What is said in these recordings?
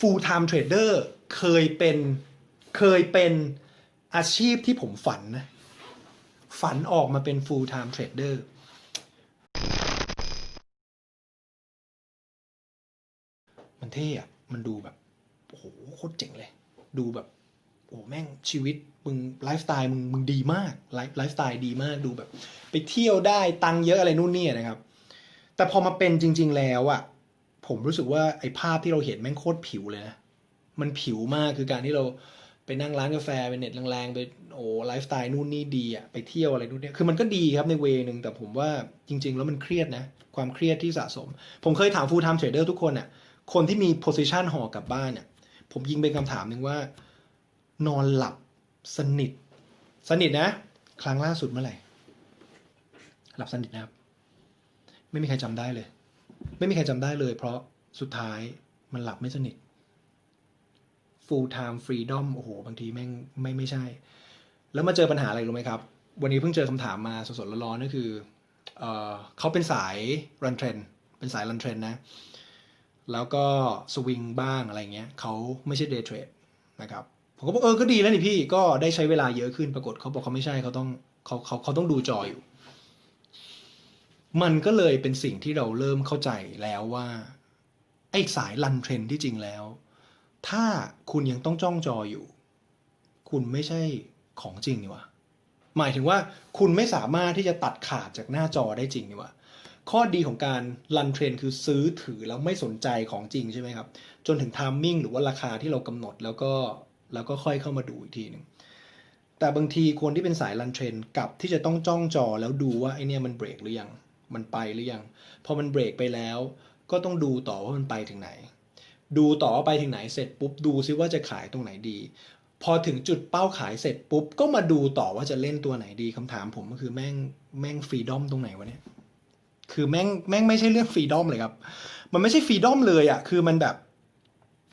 full time trader เคยเป็นเคยเป็นอาชีพที่ผมฝันนะฝันออกมาเป็น full time trader มันเท่อะมันดูแบบโอ้โหโคตรเจ๋งเลย ดูแบบโอ้โหแม่งชีวิตมึงไลฟ์สไตล์มึงมึงดีมากไลฟ์ไลฟ์สไตล์ดีมากดูแบบ ไปเที่ยวได้ตังเยอะอะไรนู่นนี่นะครับ แต่พอมาเป็นจริง ๆ แล้วอะ ผมรู้สึกว่าไอ้ภาพที่เราเห็นแม่งโคตรผิวเลยนะ มันผิวมากคือการที่เราไปนั่งร้านกาแฟไปเน็ตแรงๆไปโอ้ไลฟ์สไตล์นู่นนี่ดีอะไปเที่ยวอะไรนู่นเนี่ยคือมันก็ดีครับในเวนึงแต่ผมว่าจริง ๆ แล้วมันเครียดนะ ความเครียดที่สะสม ผมเคยถาม full time trader ทุกคนอะคนที่มี position ห่อกลับบ้านเนี่ยผมยิงเป็นคำถามหนึ่งว่า นอนหลับสนิท สนิทนะ ครั้งล่าสุดเมื่อไหร่ หลับสนิทนะครับ ไม่มีใครจำได้เลย ไม่มีใครจำได้เลย เพราะสุดท้ายมันหลับไม่สนิท full time freedom โอ้โห บางทีแม่งไม่ไม่ใช่ แล้วมาเจอปัญหาอะไรรู้ไหมครับ วันนี้เพิ่งเจอคำถามมาสดๆร้อนๆก็คือเออเขาเป็นสายรันเทรนเป็นสายรันเทรนนะ แล้วก็สวิงบ้างอะไรเงี้ยเขาไม่ใช่เดย์เทรดนะครับผมก็บอกเออก็ดีแล้วนี่พี่ก็ได้ใช้เวลาเยอะขึ้นปรากฏเขาบอกเขาไม่ใช่เขาต้องเขาเขาเขาต้องดูจออยู่ มันก็เลยเป็นสิ่งที่เราเริ่มเข้าใจแล้วว่า ไอ้สายรันเทรนที่จริงแล้ว ถ้าคุณยังต้องจ้องจออยู่ คุณไม่ใช่ของจริงนี่ว่าหมายถึงว่าคุณไม่สามารถที่จะตัดขาดจากหน้าจอได้จริงนี่ว่าข้อดีของการรันเทรนคือซื้อถือแล้วไม่สนใจของจริงใช่ไหมครับ จนถึงทามมิ่งหรือว่าราคาที่เรากำหนดแล้วก็แล้วก็ค่อยเข้ามาดูอีกทีหนึ่งแต่บางทีคนที่เป็นสายรันเทรนกับที่จะต้องจ้องจอแล้วดูว่าไอเนี่ยมันเบรกหรือยัง มันไปหรือยัง พอมันเบรกไปแล้ว ก็ต้องดูต่อว่ามันไปถึงไหน ดูต่อว่าไปถึงไหนเสร็จปุ๊บดูซิว่าจะขายตรงไหนดี พอถึงจุดเป้าขายเสร็จปุ๊บก็มาดูต่อว่าจะเล่นตัวไหนดีคำถามผมก็คือแม่งแม่งฟรีดอมตรงไหนวะเนี่ยคือแม่งแม่งไม่ใช่เรื่องฟรีดอมเลยครับ มันไม่ใช่ฟรีดอมเลยอะ่ะคือมันแบบ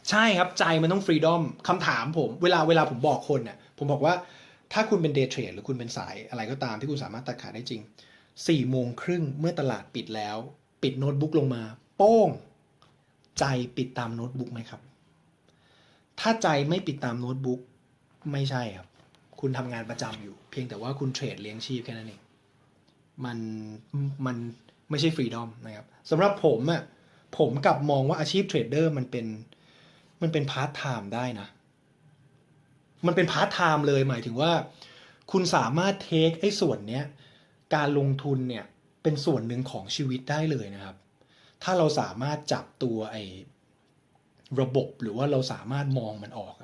ใช่ครับใจมันต้องฟรีดอมคำถามผม เวลาเวลาผมบอกคนเนี่ยผมบอกว่าถ้าคุณเป็นเดย์เทรดหรือคุณเป็นสายอะไรก็ตามที่คุณสามารถตัดขาดได้จริง สี่โมงครึ่งเมื่อตลาดปิดแล้ว ปิดโน้ตบุ๊กลงมา โป้ง ใจปิดตามโน้ตบุ๊กไหมครับ ถ้าใจไม่ปิดตามโน้ตบุ๊กไม่ใช่ครับ คุณทำงานประจำอยู่ เพียงแต่ว่าคุณเทรดเลี้ยงชีพแค่นั้นเองมันมันไม่ใช่ฟรีดอมนะครับสำหรับผมอะ่ะผมกลับมองว่าอาชีพเทรดเดอร์มันเป็นมันเป็นพาร์ทไทม์ได้นะ มันเป็นพาร์ทไทม์เลยหมายถึงว่า คุณสามารถเทคไอ้ส่วนเนี้ย การลงทุนเนี่ยเป็นส่วนหนึ่งของชีวิตได้เลยนะครับ ถ้าเราสามารถจับตัวไอ้ระบบหรือว่าเราสามารถมองมันออก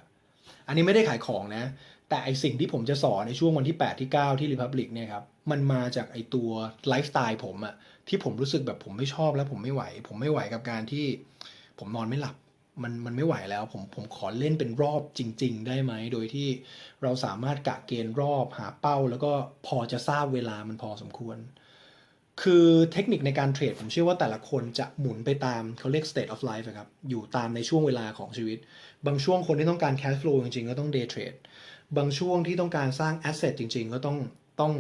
อันนี้ไม่ได้ขายของนะ แต่ไอสิ่งที่ผมจะสอนในช่วงวันที่ 8 ที่ 9 ที่ Republic เนี่ยครับ มันมาจากไอตัวไลฟ์สไตล์ผมอะที่ผมรู้สึกแบบผมไม่ชอบแล้วผมไม่ไหว ผมไม่ไหวกับการที่ผมนอนไม่หลับ มันมันไม่ไหวแล้วผมผมขอเล่นเป็นรอบจริง ๆ ได้ไหม โดยที่เราสามารถกะเกณฑ์รอบหาเป้า แล้วก็พอจะทราบเวลามันพอสมควร คือเทคนิคในการเทรดผมเชื่อว่าแต่ละคนจะหมุนไปตามเขาเรียก state of life ครับ อยู่ตามในช่วงเวลาของชีวิต บางช่วงคนที่ต้องการ cash flow จริงๆ ก็ต้อง day trade บางช่วงที่ต้องการสร้าง asset จริง ๆ ก็ต้องต้อง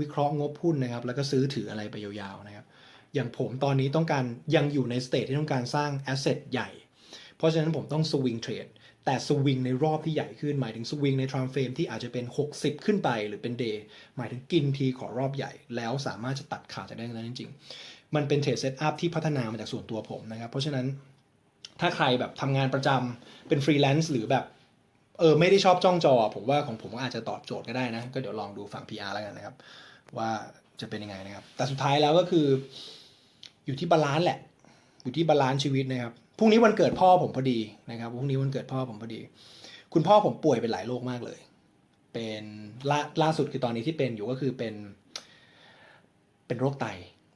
วิเคราะห์งบหุ้นนะครับ แล้วก็ซื้อถืออะไรไปยาวๆนะครับ อย่างผมตอนนี้ต้องการยังอยู่ในสเตจที่ต้องการสร้าง asset ใหญ่ เพราะฉะนั้นผมต้องสวิงเทรดแต่สวิงในรอบที่ใหญ่ขึ้นหมายถึงสวิงใน time frame ที่อาจจะเป็น 60 ขึ้นไปหรือเป็น day หมายถึงกินทีขอรอบใหญ่ แล้วสามารถจะตัดขาดจากได้นั้นจริงๆ มันเป็นเทรดเซตอัพที่พัฒนามาจากส่วนตัวผมนะครับ เพราะฉะนั้นถ้าใครแบบทำงานประจำเป็นฟรีแลนซ์หรือแบบเออไม่ได้ชอบจ้องจอ ผมว่าของผมก็อาจจะตอบโจทย์ก็ได้นะ ก็เดี๋ยวลองดูฝั่ง PR แล้วกันนะครับ ว่าจะเป็นยังไงนะครับ แต่สุดท้ายแล้วก็คือ อยู่ที่บาลานซ์แหละ อยู่ที่บาลานซ์ชีวิตนะครับ พรุ่งนี้วันเกิดพ่อผมพอดีนะครับพรุ่งนี้วันเกิดพ่อผมพอดี คุณพ่อผมป่วยเป็นหลายโรคมากเลย เป็นล่าล่าสุดคือตอนนี้ที่เป็นอยู่ก็คือเป็น เป็นโรคไต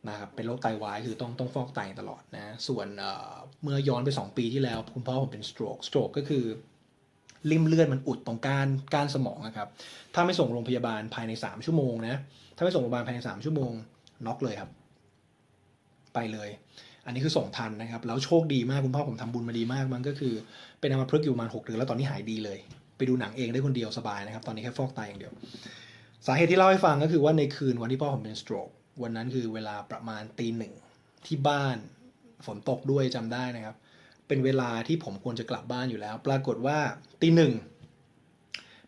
นะครับเป็นโรคไตวายคือต้องต้องฟอกไตตลอดนะส่วนเมื่อย้อนไป 2 ปีที่แล้ว คุณพ่อผมเป็นสโตรกสโตรกก็คือริมเลือดมันอุดตรงก้านก้านสมองนะครับ ถ้าไม่ส่งโรงพยาบาลภายใน 3 ชั่วโมงนะ ถ้าไม่ส่งโรงพยาบาลภายใน 3 ชั่วโมงน็อกเลยครับ ไปเลย อันนี้คือส่งทันนะครับ แล้วโชคดีมากคุณพ่อผมทำบุญมาดีมากมันก็คือ เป็นอัมพฤกษ์อยู่มาหกเดือนแล้วตอนนี้หายดีเลย ไปดูหนังเองได้คนเดียวสบายนะครับ ตอนนี้แค่ฟอกไตอย่างเดียว สาเหตุที่เล่าให้ฟังก็คือว่าในคืนวันที่พ่อผมเป็นสโตรกวันนั้นคือเวลาประมาณตีหนึ่งที่บ้านฝนตกด้วยจำได้นะครับ เป็นเวลาที่ผมควรจะกลับบ้านอยู่แล้ว ปรากฏว่าตีหนึ่ง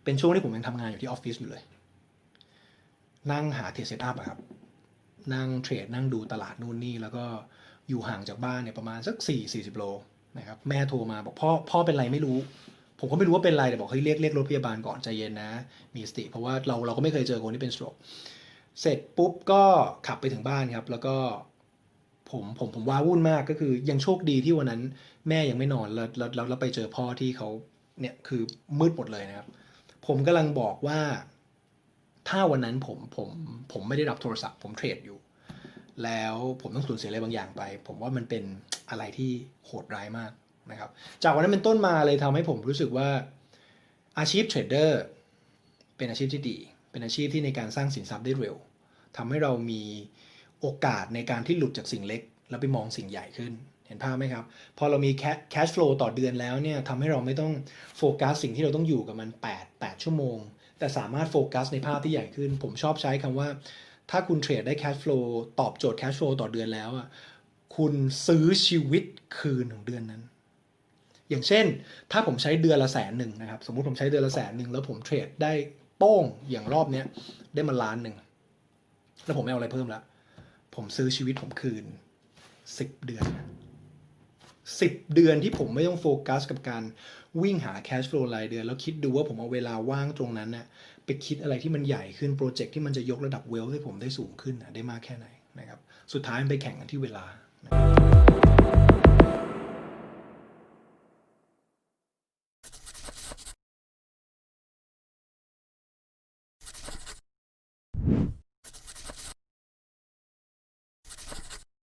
เป็นช่วงที่ผมยังทำงานอยู่ที่ออฟฟิศอยู่เลย นั่งหาเทรดเซตอัพครับ นั่งเทรดนั่งดูตลาดนู่นนี่แล้วก็ อยู่ห่างจากบ้านเนี่ยประมาณสักสี่สี่สิบโลนะครับแม่โทรมาบอกพ่อพ่อเป็นไรไม่รู้ ผมก็ไม่รู้ว่าเป็นไรแต่บอกเฮ้ยเรียกเรียกรถพยาบาลก่อนใจเย็นนะ มีสติ เพราะว่าเราเราก็ไม่เคยเจอคนที่เป็นสโตรกเสร็จปุ๊บก็ขับไปถึงบ้านครับ แล้วก็ผมผมผมว้าวุ่นมากก็คือยังโชคดีที่วันนั้นแม่ยังไม่นอนแล้วแล้วแล้วไปเจอพ่อที่เขาเนี่ยคือมืดหมดเลยนะครับ ผมกำลังบอกว่า ถ้าวันนั้นผมผมผมไม่ได้รับโทรศัพท์ ผมเทรดอยู่ แล้วผมต้องสูญเสียอะไรบางอย่างไป ผมว่ามันเป็นอะไรที่โหดร้ายมากนะครับ จากวันนั้นเป็นต้นมาเลยทำให้ผมรู้สึกว่าอาชีพเทรดเดอร์เป็นอาชีพที่ดี เป็นอาชีพที่ในการสร้างสินทรัพย์ได้เร็วทำให้เรามีโอกาสในการที่หลุดจากสิ่งเล็ก แล้วไปมองสิ่งใหญ่ขึ้น เห็นภาพไหมครับ พอเรามี cash flow ต่อเดือนแล้วเนี่ยทำให้เราไม่ต้องโฟกัสสิ่งที่เราต้องอยู่กับมัน 8 8 ชั่วโมง แต่สามารถโฟกัสในภาพที่ใหญ่ขึ้น ผมชอบใช้คำว่า ถ้าคุณเทรดได้ cash flow ตอบโจทย์ cash flow ต่อเดือนแล้วอะคุณซื้อชีวิตคืนของเดือนนั้น อย่างเช่น ถ้าผมใช้เดือนละแสนหนึ่งนะครับ สมมุติผมใช้เดือนละแสนหนึ่งแล้วผมเทรดได้โป้งอย่างรอบเนี้ยได้มาล้านหนึ่งแล้วผมไม่เอาอะไรเพิ่มละผมซื้อชีวิตผมคืนสิบเดือน สิบเดือนที่ผมไม่ต้องโฟกัสกับการวิ่งหาแคชฟลูรายเดือน แล้วคิดดูว่าผมเอาเวลาว่างตรงนั้นน่ะไปคิดอะไรที่มันใหญ่ขึ้นโปรเจกต์ที่มันจะยกระดับเวลให้ผมได้สูงขึ้นนะได้มากแค่ไหนนะครับ สุดท้ายมันไปแข่งกันที่เวลา